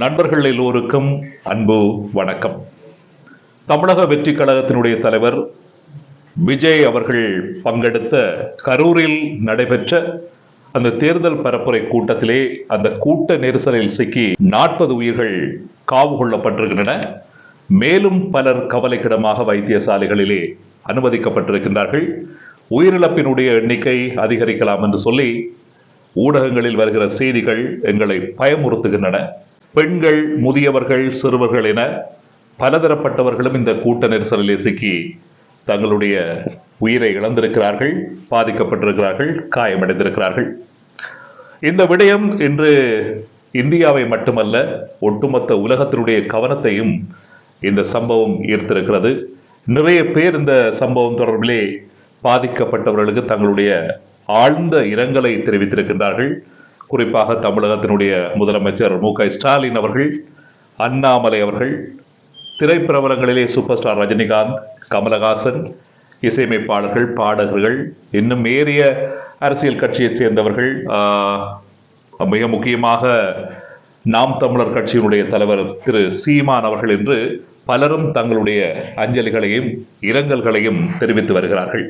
நண்பர்கள் எல்லோருக்கும் அன்பு வணக்கம். தமிழக வெற்றி கழகத்தினுடைய தலைவர் விஜய் அவர்கள் பங்கெடுத்த கரூரில் நடைபெற்ற அந்த தேர்தல் பரப்புரை கூட்டத்திலே அந்த கூட்ட நெரிசலில் சிக்கி நாற்பது உயிர்கள் காவு கொள்ளப்பட்டிருக்கின்றன. மேலும் பலர் கவலைக்கிடமாக வைத்தியசாலைகளிலே அனுமதிக்கப்பட்டிருக்கின்றார்கள். உயிரிழப்பினுடைய எண்ணிக்கை அதிகரிக்கலாம் என்று சொல்லி ஊடகங்களில் வருகிற செய்திகள் எங்களை பயமுறுத்துகின்றன. பெண்கள் முதியவர்கள் சிறுவர்கள் என பலதரப்பட்டவர்களும் இந்த கூட்ட நெரிசலிலே சிக்கி தங்களுடைய உயிரை இழந்திருக்கிறார்கள் பாதிக்கப்பட்டிருக்கிறார்கள் காயமடைந்திருக்கிறார்கள். இந்த விடயம் இன்று இந்தியாவை மட்டுமல்ல ஒட்டுமொத்த உலகத்தினுடைய கவனத்தையும் இந்த சம்பவம் ஈர்த்திருக்கிறது. நிறைய பேர் இந்த சம்பவம் தொடர்பிலே பாதிக்கப்பட்டவர்களுக்கு தங்களுடைய ஆழ்ந்த இரங்கலை தெரிவித்திருக்கின்றார்கள். குறிப்பாக தமிழகத்தினுடைய முதலமைச்சர் மு க ஸ்டாலின் அவர்கள் அண்ணாமலை அவர்கள் திரைப்பிரபலங்களிலே சூப்பர் ஸ்டார் ரஜினிகாந்த் கமலஹாசன் இசையமைப்பாளர்கள் பாடகர்கள் இன்னும் ஏறிய அரசியல் கட்சியைச் சேர்ந்தவர்கள் ஆஹ், மிக முக்கியமாக நாம் தமிழர் கட்சியினுடைய தலைவர் திரு சீமான் அவர்கள் என்று பலரும் தங்களுடைய அஞ்சலிகளையும் இரங்கல்களையும் தெரிவித்து வருகிறார்கள்.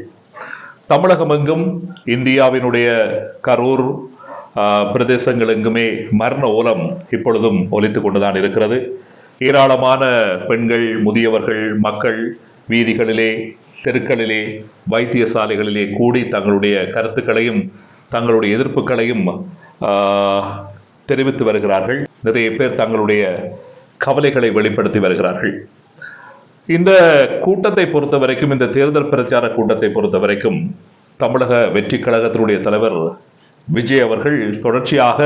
தமிழகம் எங்கும் இந்தியாவினுடைய கரூர் பிரதேசங்கள் எங்குமே மரண ஓலம் இப்பொழுதும் ஒலித்து கொண்டுதான் இருக்கிறது. ஏராளமான பெண்கள் முதியவர்கள் மக்கள் வீதிகளிலே தெருக்களிலே வைத்தியசாலைகளிலே கூடி தங்களுடைய கருத்துக்களையும் தங்களுடைய எதிர்ப்புகளையும் தெரிவித்து வருகிறார்கள். நிறைய பேர் தங்களுடைய கவலைகளை வெளிப்படுத்தி வருகிறார்கள். இந்த கூட்டத்தை பொறுத்த வரைக்கும் இந்த தேர்தல் பிரச்சார கூட்டத்தை பொறுத்த வரைக்கும் தமிழக வெற்றி கழகத்தினுடைய தலைவர் விஜய் அவர்கள் தொடர்ச்சியாக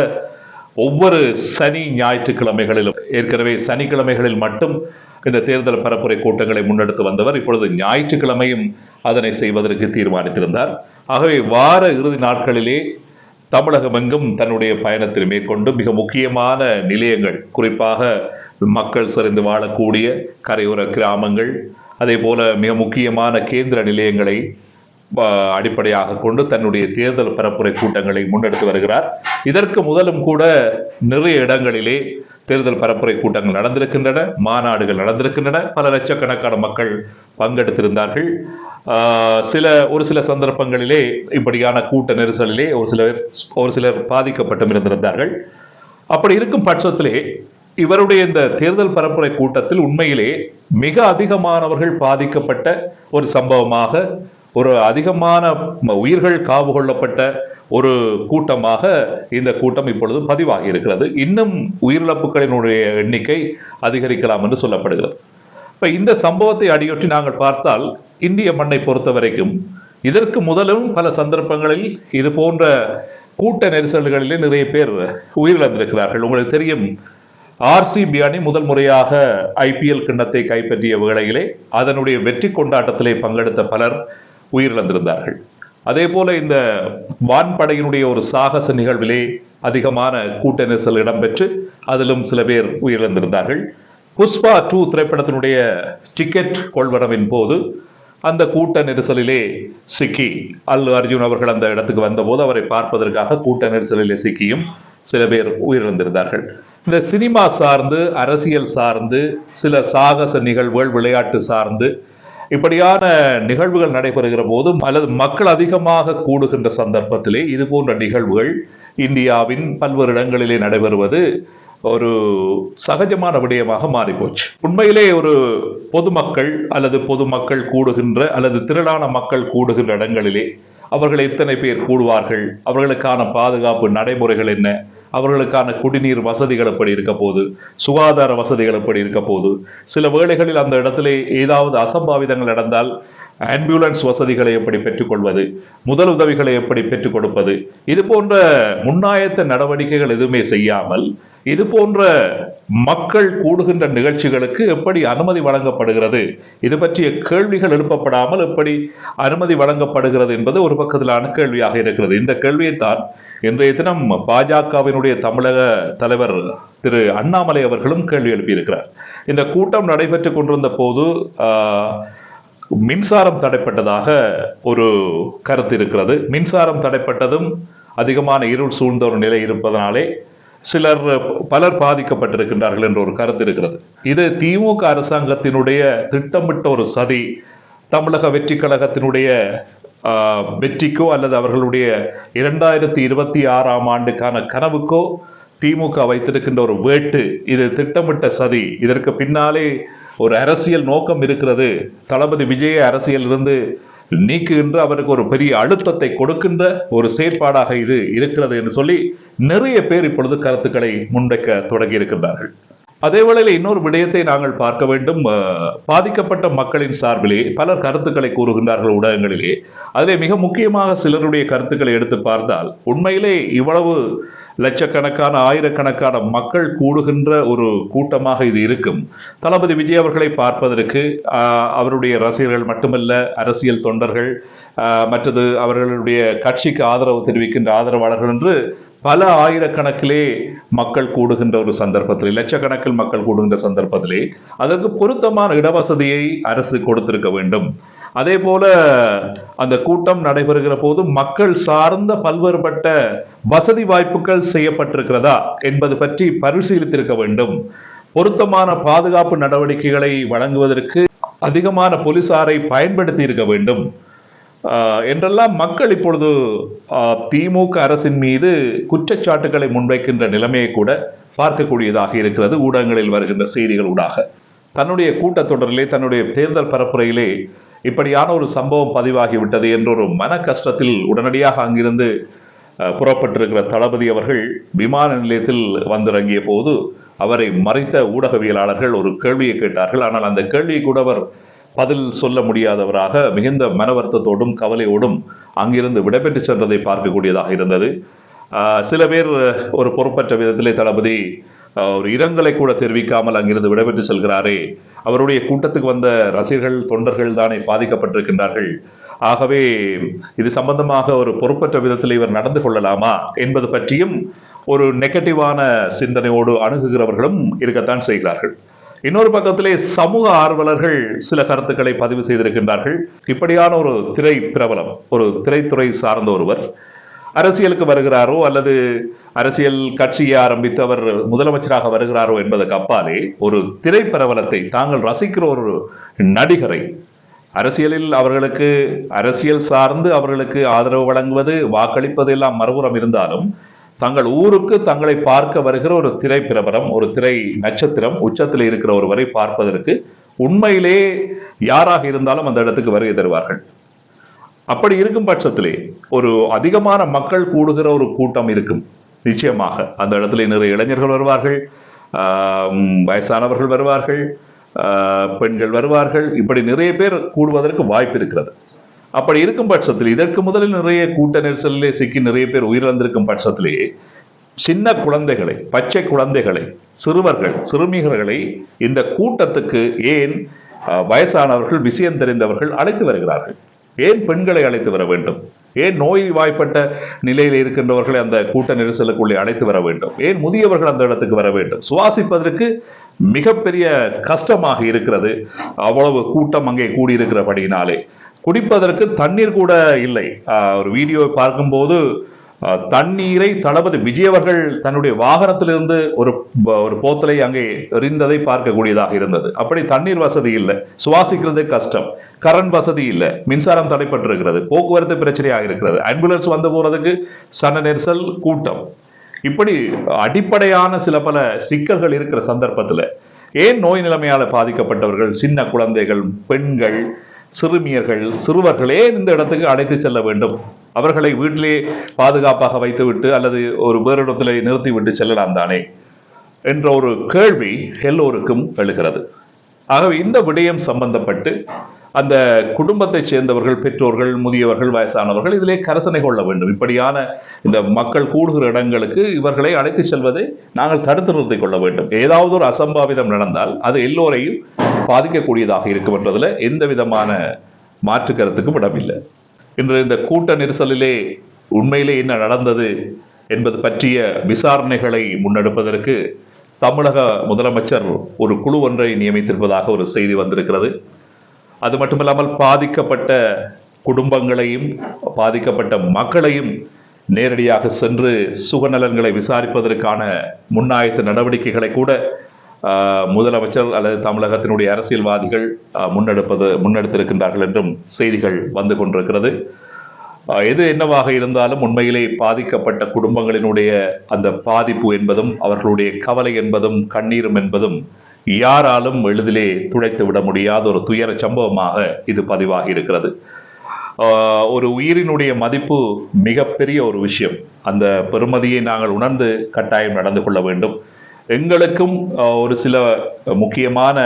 ஒவ்வொரு சனி ஞாயிற்றுக்கிழமைகளிலும் ஏற்கனவே சனிக்கிழமைகளில் மட்டும் இந்த தேர்தல் பரப்புரை கூட்டங்களை முன்னெடுத்து வந்தவர் இப்பொழுது ஞாயிற்றுக்கிழமையும் அதனை செய்வதற்கு தீர்மானித்திருந்தார். ஆகவே வார இறுதி நாட்களிலே தமிழகமெங்கும் தன்னுடைய பயணத்தில் மேற்கொண்டு மிக முக்கியமான நிலையங்கள் குறிப்பாக மக்கள் சரிந்து வாழக்கூடிய கரையோர கிராமங்கள் அதே போல மிக முக்கியமான கேந்திர நிலையங்களை அடிப்படையாக கொண்டு தன்னுடைய தேர்தல் பரப்புரை கூட்டங்களை முன்னெடுத்து வருகிறார். இதற்கு முதலும் கூட நிறைய இடங்களிலே தேர்தல் பரப்புரை கூட்டங்கள் நடந்திருக்கின்றன மாநாடுகள் நடந்திருக்கின்றன. பல லட்சக்கணக்கான மக்கள் பங்கெடுத்திருந்தார்கள். சில ஒரு சில சந்தர்ப்பங்களிலே இப்படியான கூட்ட நெரிசலிலே ஒரு சிலர் ஒரு சிலர் பாதிக்கப்பட்டும் இருந்திருந்தார்கள். அப்படி இருக்கும் பட்சத்திலே இவருடைய இந்த தேர்தல் பரப்புரை கூட்டத்தில் உண்மையிலே மிக அதிகமானவர்கள் பாதிக்கப்பட்ட ஒரு சம்பவமாக ஒரு அதிகமான உயிர்கள் காவு கொள்ளப்பட்ட ஒரு கூட்டமாக இந்த கூட்டம் இப்பொழுது பதிவாகி இருக்கிறது. இன்னும் உயிரிழப்புகளினுடைய எண்ணிக்கை அதிகரிக்கலாம் என்று சொல்லப்படுகிறது. இப்போ இந்த சம்பவத்தை அடியொற்றி நாங்கள் பார்த்தால் இந்திய மண்ணை பொறுத்த வரைக்கும் இதற்கு முதலும் பல சந்தர்ப்பங்களில் இது போன்ற கூட்ட நெரிசல்களிலே நிறைய பேர் உயிரிழந்திருக்கிறார்கள். உங்களுக்கு தெரியும் ஆர்சிபி அணி முதல் முறையாக ஐபிஎல் கிண்ணத்தை கைப்பற்றிய வேளையிலே அதனுடைய வெற்றி கொண்டாட்டத்திலே பங்கெடுத்த பலர் உயிரிழந்திருந்தார்கள். அதே போல இந்த வான்படையினுடைய ஒரு சாகச நிகழ்விலே அதிகமான கூட்ட நெரிசல் இடம்பெற்று அதிலும் சில பேர் உயிரிழந்திருந்தார்கள். புஷ்பா டூ திரைப்படத்தினுடைய டிக்கெட் கொள்வனவின் போது அந்த கூட்ட நெரிசலிலே சிக்கி அல்லு அர்ஜுன் அவர்கள் அந்த இடத்துக்கு வந்தபோது அவரை பார்ப்பதற்காக கூட்ட நெரிசலிலே சிக்கியும் சில பேர் உயிரிழந்திருந்தார்கள். இந்த சினிமா சார்ந்து அரசியல் சார்ந்து சில சாகச நிகழ்வுகள் விளையாட்டு சார்ந்து இப்படியான நிகழ்வுகள் நடைபெறுகிற போதும் அல்லது மக்கள் அதிகமாக கூடுகின்ற சந்தர்ப்பத்திலே இது போன்ற நிகழ்வுகள் இந்தியாவின் பல்வேறு இடங்களிலே நடைபெறுவது ஒரு சகஜமான விடயமாக மாறிப்போச்சு. உண்மையிலே ஒரு பொதுமக்கள் அல்லது பொதுமக்கள் கூடுகின்ற அல்லது திரளான மக்கள் கூடுகின்ற இடங்களிலே அவர்கள் எத்தனை பேர் கூடுவார்கள்? அவர்களுக்கான பாதுகாப்பு நடைமுறைகள் என்ன? அவர்களுக்கான குடிநீர் வசதிகள் எப்படி இருக்க போது சுகாதார வசதிகள் எப்படி இருக்க போது சில வேளைகளில் அந்த இடத்திலே ஏதாவது அசம்பாவிதங்கள் நடந்தால் ஆம்புலன்ஸ் வசதிகளை எப்படி பெற்றுக்கொள்வது முதல் உதவிகளை எப்படி பெற்றுக் கொடுப்பது? இது போன்ற முன்னாயத்த நடவடிக்கைகள் எதுவுமே செய்யாமல் இது போன்ற மக்கள் கூடுகின்ற நிகழ்ச்சிகளுக்கு எப்படி அனுமதி வழங்கப்படுகிறது? இது பற்றிய கேள்விகள் எழுப்பப்படாமல் எப்படி அனுமதி வழங்கப்படுகிறது என்பது ஒரு பக்கத்திலான கேள்வியாக இருக்கிறது. இந்த கேள்வியைத்தான் இன்றைய தினம் பாஜகவினுடைய தமிழக தலைவர் திரு அண்ணாமலை அவர்களும் கேள்வி எழுப்பியிருக்கிறார். இந்த கூட்டம் நடைபெற்றுக் கொண்டிருந்த போது மின்சாரம் தடைப்பட்டதாக ஒரு கருத்து இருக்கிறது. மின்சாரம் தடைப்பட்டதும் அதிகமான இருள் சூழ்ந்த ஒரு நிலை இருப்பதனாலே சிலர் பலர் பாதிக்கப்பட்டிருக்கின்றார்கள் என்ற ஒரு கருத்து இருக்கிறது. இது திமுக அரசாங்கத்தினுடைய திட்டமிட்ட ஒரு சதி தமிழக வெற்றி கழகத்தினுடைய வெற்றிக்கோ அல்லது அவர்களுடைய இரண்டாயிரத்தி இருபத்தி ஆறாம் ஆண்டுக்கான கனவுக்கோ திமுக வைத்திருக்கின்ற ஒரு வேட்டு இது திட்டமிட்ட சதி. இதற்கு பின்னாலே ஒரு அரசியல் நோக்கம் இருக்கிறது. தளபதி விஜய அரசியலிருந்து நீக்குகின்ற அவருக்கு ஒரு பெரிய அழுத்தத்தை கொடுக்கின்ற ஒரு செயற்பாடாக இது இருக்கிறது என்று சொல்லி நிறைய பேர் இப்பொழுது கருத்துக்களை முன்வைக்க தொடங்கி இருக்கின்றார்கள் அதே வேளையில் இன்னொரு விடயத்தை நாங்கள் பார்க்க வேண்டும். பாதிக்கப்பட்ட மக்களின் சார்பிலே பலர் கருத்துக்களை கூறுகின்றார்கள் ஊடகங்களிலே. அதிலே மிக முக்கியமாக சிலருடைய கருத்துக்களை எடுத்து பார்த்தால் உண்மையிலே இவ்வளவு லட்சக்கணக்கான ஆயிரக்கணக்கான மக்கள் கூடுகின்ற ஒரு கூட்டமாக இது இருக்கும். தளபதி விஜய் அவர்களை பார்ப்பதற்கு அவருடைய ரசிகர்கள் மட்டுமல்ல அரசியல் தொண்டர்கள் மற்றது அவர்களுடைய கட்சிக்கு ஆதரவு தெரிவிக்கின்ற ஆதரவாளர்கள் என்று பல ஆயிரக்கணக்கிலே மக்கள் கூடுகின்ற ஒரு சந்தர்ப்பத்திலே லட்சக்கணக்கில் மக்கள் கூடுகின்ற சந்தர்ப்பத்திலே அதற்கு பொருத்தமான இடவசதியை அரசு கொடுத்திருக்க வேண்டும். அதே போல அந்த கூட்டம் நடைபெறுகிற போது மக்கள் சார்ந்த பல்வேறுபட்ட வசதி வாய்ப்புகள் செய்யப்பட்டிருக்கிறதா என்பது பற்றி பரிசீலித்திருக்க வேண்டும். பொருத்தமான பாதுகாப்பு நடவடிக்கைகளை வழங்குவதற்கு அதிகமான போலீசாரை பயன்படுத்தி இருக்க வேண்டும். என்றெல்லாம் மக்கள் இப்பொழுது திமுக அரசின் மீது குற்றச்சாட்டுகளை முன்வைக்கின்ற நிலைமையை கூட பார்க்கக்கூடியதாக இருக்கிறது. ஊடகங்களில் வருகின்ற செய்திகள் ஊடாக. தன்னுடைய கூட்டத்தொடரிலே தன்னுடைய தேர்தல் பரப்புரையிலே இப்படியான ஒரு சம்பவம் பதிவாகிவிட்டது என்ற ஒரு மன கஷ்டத்தில் உடனடியாக அங்கிருந்து புறப்பட்டிருக்கிற தளபதி அவர்கள் விமான நிலையத்தில் வந்திறங்கிய போது அவரை மறைத்த ஊடகவியலாளர்கள் ஒரு கேள்வியை கேட்டார்கள். ஆனால் அந்த கேள்வியை கூட அவர் பதில் சொல்ல முடியாதவராக மிகுந்த மன வருத்தத்தோடும் கவலையோடும் அங்கிருந்து விடைபெற்று சென்றதை பார்க்கக்கூடியதாக இருந்தது. சில பேர் ஒரு பொறுப்பற்ற விதத்திலே தளபதி ஒரு இரங்கலை கூட தெரிவிக்காமல் அங்கிருந்து விடைபெற்று செல்கிறாரே. அவருடைய கூட்டத்துக்கு வந்த ரசிகர்கள் தொண்டர்கள் தானே பாதிக்கப்பட்டிருக்கின்றார்கள். ஆகவே இது சம்பந்தமாக ஒரு பொறுப்பற்ற விதத்தில் இவர் நடந்து கொள்ளலாமா என்பது பற்றியும் ஒரு நெகட்டிவான சிந்தனையோடு அணுகுகிறவர்களும் இருக்கத்தான் செய்கிறார்கள். இன்னொரு பக்கத்திலே சமூக ஆர்வலர்கள் சில கருத்துக்களை பதிவு செய்திருக்கின்றார்கள். இப்படியான ஒரு திரை பிரபலம் ஒரு திரைத்துறை சார்ந்த ஒருவர் அரசியலுக்கு வருகிறாரோ அல்லது அரசியல் கட்சியை ஆரம்பித்து அவர் முதலமைச்சராக வருகிறாரோ என்பதற்கு அப்பாலே ஒரு திரைப்பிரபலத்தை தாங்கள் ரசிக்கிற ஒரு நடிகரை அரசியலில் அவர்களுக்கு அரசியல் சார்ந்து அவர்களுக்கு ஆதரவு வழங்குவது வாக்களிப்பது எல்லாம் மறுபுறம் இருந்தாலும் தங்கள் ஊருக்கு தங்களை பார்க்க வருகிற ஒரு திரை பிரபலம் ஒரு திரை நட்சத்திரம் உச்சத்தில் இருக்கிற ஒருவரை பார்ப்பதற்கு உண்மையிலே யாராக இருந்தாலும் அந்த இடத்துக்கு வருகை தருவார்கள். அப்படி இருக்கும் பட்சத்திலே ஒரு அதிகமான மக்கள் கூடுகிற ஒரு கூட்டம் இருக்கும். நிச்சயமாக அந்த இடத்துல நிறைய இளைஞர்கள் வருவார்கள் வயசானவர்கள் வருவார்கள் பெண்கள் வருவார்கள். இப்படி நிறைய பேர் கூடுவதற்கு வாய்ப்பு இருக்கிறது. அப்படி இருக்கும் பட்சத்தில் இதற்கு முதலில் நிறைய கூட்ட நெரிசலிலே சிக்கி நிறைய பேர் உயிரிழந்திருக்கும் பட்சத்திலே சின்ன குழந்தைகளை பச்சை குழந்தைகளை சிறுவர்கள் சிறுமிகர்களை இந்த கூட்டத்துக்கு ஏன் வயசானவர்கள் விஷயம் தெரிந்தவர்கள் அழைத்து வருகிறார்கள்? ஏன் பெண்களை அழைத்து வர வேண்டும்? ஏன் நோய் வாய்ப்பட்ட நிலையில் இருக்கின்றவர்களை அந்த கூட்ட நெரிசலுக்குள்ளே அழைத்து வர வேண்டும்? ஏன் முதியவர்கள் அந்த இடத்துக்கு வர வேண்டும்? சுவாசிப்பதற்கு மிகப்பெரிய கஷ்டமாக இருக்கிறது. அவ்வளவு கூட்டம் அங்கே கூடியிருக்கிறபடியினாலே. குடிப்பதற்கு தண்ணீர் கூட இல்லை. ஒரு வீடியோவை பார்க்கும்போது தண்ணீரை தளபதி விஜய் அவர்கள் தன்னுடைய வாகனத்திலிருந்து ஒரு ஒரு போத்தலை அங்கே எறிந்ததை பார்க்கக்கூடியதாக இருந்தது. அப்படி தண்ணீர் வசதி இல்லை. சுவாசிக்கிறது கஷ்டம். கரண்ட் வசதி இல்லை. மின்சாரம் தடைப்பட்டிருக்கிறது. போக்குவரத்து பிரச்சனையாக இருக்கிறது. ஆம்புலன்ஸ் வந்து போறதுக்கு சன நெரிசல் கூட்டம். இப்படி அடிப்படையான சில பல சிக்கல்கள் இருக்கிற சந்தர்ப்பத்தில் ஏன் நோய் நிலைமையால் பாதிக்கப்பட்டவர்கள் சின்ன குழந்தைகள் பெண்கள் சிறுமியர்கள் சிறுவர்களே இந்த இடத்துக்கு அழைத்து செல்ல வேண்டும். அவர்களை வீட்டிலே பாதுகாப்பாக வைத்துவிட்டு அல்லது ஒரு வேறு இடத்துல நிறுத்திவிட்டு செல்லலாம் தானே? என்ற ஒரு கேள்வி எல்லோருக்கும் எழுகிறது. ஆகவே இந்த விடயம் சம்பந்தப்பட்டு அந்த குடும்பத்தை சேர்ந்தவர்கள் பெற்றோர்கள் முதியவர்கள் வயசானவர்கள் இதிலே கரசனை கொள்ள வேண்டும். இப்படியான இந்த மக்கள் கூடுகிற இடங்களுக்கு இவர்களை அழைத்து செல்வதை நாங்கள் தடுத்து நிறுத்திக் கொள்ள வேண்டும். ஏதாவது ஒரு அசம்பாவிதம் நடந்தால் அது எல்லோரையும் பாதிக்கக்கூடியதாக இருக்கும் எந்த விதமான மாற்று கருத்துக்கும் இடமில்லை. இன்று இந்த கூட்ட நெரிசலிலே உண்மையிலே என்ன நடந்தது என்பது பற்றிய விசாரணைகளை முன்னெடுப்பதற்கு தமிழக முதலமைச்சர் ஒரு குழு ஒன்றை நியமித்திருப்பதாக ஒரு செய்தி வந்திருக்கிறது. அது மட்டுமில்லாமல் பாதிக்கப்பட்ட குடும்பங்களையும் பாதிக்கப்பட்ட மக்களையும் நேரடியாக சென்று சுகநலன்களை விசாரிப்பதற்கான முன்னாயத்த நடவடிக்கைகளை கூட முதலமைச்சர் அல்லது தமிழகத்தினுடைய அரசியல்வாதிகள் முன்னெடுப்பது முன்னெடுத்திருக்கின்றார்கள் என்றும் செய்திகள் வந்து கொண்டிருக்கிறது. எது என்னவாக இருந்தாலும் உண்மையிலே பாதிக்கப்பட்ட குடும்பங்களினுடைய அந்த பாதிப்பு என்பதும் அவர்களுடைய கவலை என்பதும் கண்ணீரும் என்பதும் யாராலும் எளிதிலே துடைத்து விட முடியாத ஒரு துயர சம்பவமாக இது பதிவாகி இருக்கிறது. ஒரு உயிரினுடைய மதிப்பு மிகப்பெரிய ஒரு விஷயம். அந்த பெருமதியை நாங்கள் உணர்ந்து கட்டாயம் நடந்து கொள்ள வேண்டும். எங்களுக்கும் ஒரு சில முக்கியமான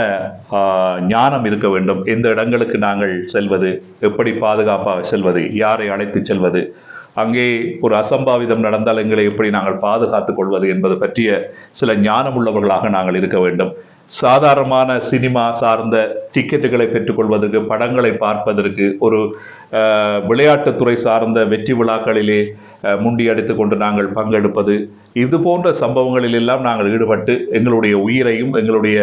ஞானம் இருக்க வேண்டும். எந்த இடங்களுக்கு நாங்கள் செல்வது எப்படி பாதுகாப்பாக செல்வது யாரை அழைத்து செல்வது அங்கே ஒரு அசம்பாவிதம் நடந்தால் எங்களை எப்படி நாங்கள் பாதுகாத்துக் கொள்வது என்பது பற்றிய சில ஞானம் உள்ளவர்களாக நாங்கள் இருக்க வேண்டும். சாதாரணமான சினிமா சார்ந்த டிக்கெட்டுகளை பெற்றுக்கொள்வதற்கு படங்களை பார்ப்பதற்கு ஒரு விளையாட்டுத்துறை சார்ந்த வெற்றி விழாக்களிலே முண்டியடித்து கொண்டு நாங்கள் பங்கெடுப்பது. இது போன்ற சம்பவங்களில் எல்லாம் நாங்கள் ஈடுபட்டு எங்களுடைய உயிரையும் எங்களுடைய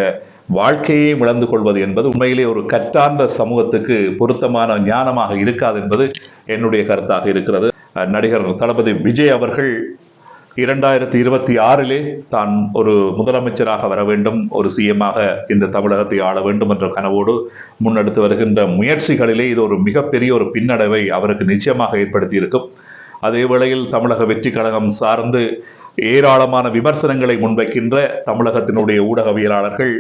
வாழ்க்கையை இழந்து கொள்வது என்பது உண்மையிலே ஒரு கற்றார்ந்த சமூகத்துக்கு பொருத்தமான ஞானமாக இருக்காது என்பது என்னுடைய கருத்தாக இருக்கிறது. நடிகர் தளபதி விஜய் அவர்கள் இரண்டாயிரத்தி இருபத்தி ஆறிலே தான் ஒரு முதலமைச்சராக வர வேண்டும் ஒரு சிஎம்மாக இந்த தமிழகத்தை ஆள வேண்டும் என்ற கனவோடு முன்னெடுத்து வருகின்ற முயற்சிகளிலே இது ஒரு மிகப்பெரிய ஒரு பின்னடைவை அவருக்கு நிச்சயமாக ஏற்படுத்தி இருக்கும் அதே வேளையில் தமிழக வெற்றி கழகம் சார்ந்து ஏராளமான விமர்சனங்களை முன்வைக்கின்ற தமிழகத்தினுடைய ஊடகவியலாளர்கள்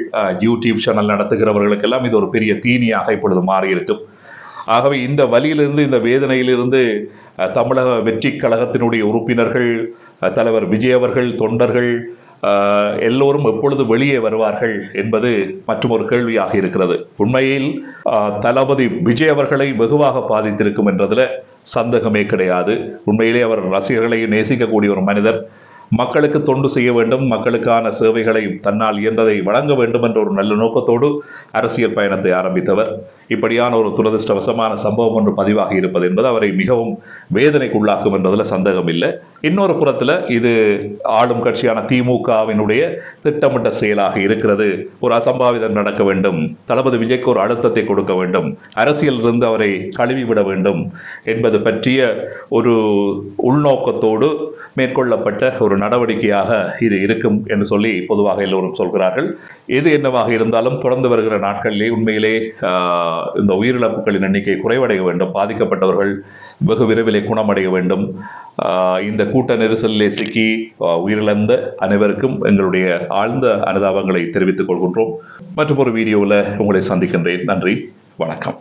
யூடியூப் சேனல் நடத்துகிறவர்களுக்கெல்லாம் இது ஒரு பெரிய தீனியாக இப்பொழுது மாறியிருக்கும். ஆகவே இந்த வழியிலிருந்து இந்த வேதனையிலிருந்து தமிழக வெற்றி கழகத்தினுடைய உறுப்பினர்கள் தலைவர் விஜய் அவர்கள் தொண்டர்கள் எல்லோரும் எப்பொழுது வெளியே வருவார்கள் என்பது மற்றும் ஒரு கேள்வியாக இருக்கிறது. உண்மையில் தளபதி விஜய் அவர்களை வெகுவாக பாதித்திருக்கும் என்றதில் சந்தேகமே கிடையாது. உண்மையிலே அவர் ரசிகர்களை நேசிக்கக்கூடிய ஒரு மனிதர். மக்களுக்கு தொண்டு செய்ய வேண்டும். மக்களுக்கான சேவைகளை தன்னால் இயன்றதை வழங்க வேண்டும் என்ற ஒரு நல்ல நோக்கத்தோடு அரசியல் பயணத்தை ஆரம்பித்தவர். இப்படியான ஒரு துரதிருஷ்டவசமான சம்பவம் ஒன்று பதிவாகி இருப்பது என்பது அவரை மிகவும் வேதனைக்குள்ளாக்கும் என்பதில் சந்தேகம் இல்லை. இன்னொரு புறத்தில் இது ஆளும் கட்சியான திமுகவினுடைய திட்டமிட்ட செயலாக இருக்கிறது. ஒரு அசம்பாவிதம் நடக்க வேண்டும். தளபதி விஜய்க்கு ஒரு அழுத்தத்தை கொடுக்க வேண்டும். அரசியலிருந்து அவரை கழுவிவிட வேண்டும் என்பது பற்றிய ஒரு உள்நோக்கத்தோடு மேற்கொள்ளப்பட்ட ஒரு நடவடிக்கையாக இது இருக்கும் என்று சொல்லி பொதுவாக எல்லோரும் சொல்கிறார்கள். எது என்னவாக இருந்தாலும் தொடர்ந்து வருகிற நாட்களிலே உண்மையிலே இந்த உயிரிழப்புகளின் எண்ணிக்கை குறைவடைய வேண்டும் பாதிக்கப்பட்டவர்கள் வெகு விரைவிலே குணமடைய வேண்டும். இந்த கூட்ட நெரிசலிலே சிக்கி உயிரிழந்த அனைவருக்கும் எங்களுடைய ஆழ்ந்த அனுதாபங்களை தெரிவித்துக் கொள்கின்றோம். மற்றும் ஒரு வீடியோவில் உங்களை சந்திக்கின்றேன். நன்றி வணக்கம்.